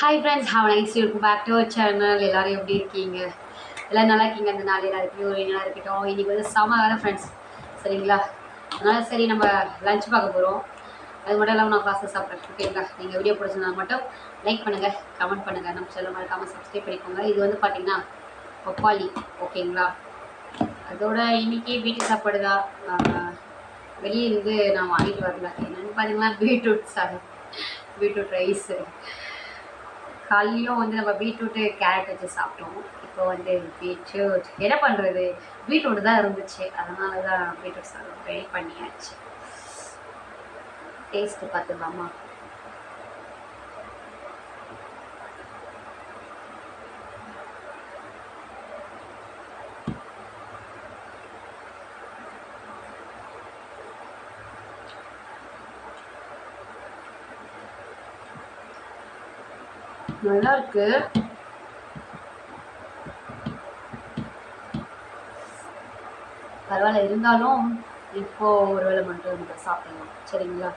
Hi friends have nice இருக்கும் back to channel எல்லோரும் எப்படி இருக்கீங்க? எல்லாம் நல்லா இருக்கீங்க? அந்த நாள் எல்லாருக்கும் ஒரு நல்லா இருக்கட்டும். இன்றைக்கி வந்து செம வேறு ஃப்ரெண்ட்ஸ் சரிங்களா? அதனால் சரி நம்ம லஞ்ச் பார்க்க போகிறோம் அது மட்டும் இல்லாமல் நான் ஃபாஸ்ட்டாக சாப்பிட்றேன். ஓகேங்களா நீங்கள் வீடியோ பிடிச்சிருந்தா மட்டும் லைக் பண்ணுங்கள் கமெண்ட் பண்ணுங்கள் நம்ம சொல்ல மறக்காமல் சப்ஸ்கிரைப் பண்ணிக்கோங்க. இது வந்து பார்த்தீங்கன்னா பப்பாளி. ஓகேங்களா அதோட இன்னைக்கு வீட்டு சாப்பாடு தான். வெளியே இருந்து நான் வாங்கிட்டு வரல. என்னென்னு பார்த்தீங்கன்னா பீட்ரூட் சாதம். பீட்ரூட் ரைஸு காலையிலும் வந்து நம்ம பீட்ரூட்டு கேரட் வச்சு சாப்பிட்டோம். இப்போ வந்து பீட்ரூட் என்ன பண்ணுறது பீட்ரூட் தான் இருந்துச்சு. அதனால தான் பீட்ரூட் சாதம் ரெடி பண்ணியாச்சு. டேஸ்ட்டு பார்த்துக்கலாமா? நல்லா இருக்கு பரவாயில்ல இருந்தாலும் இப்போ ஒரு வேளை மட்டும் நம்ம சாப்பிடலாம் சரிங்களா?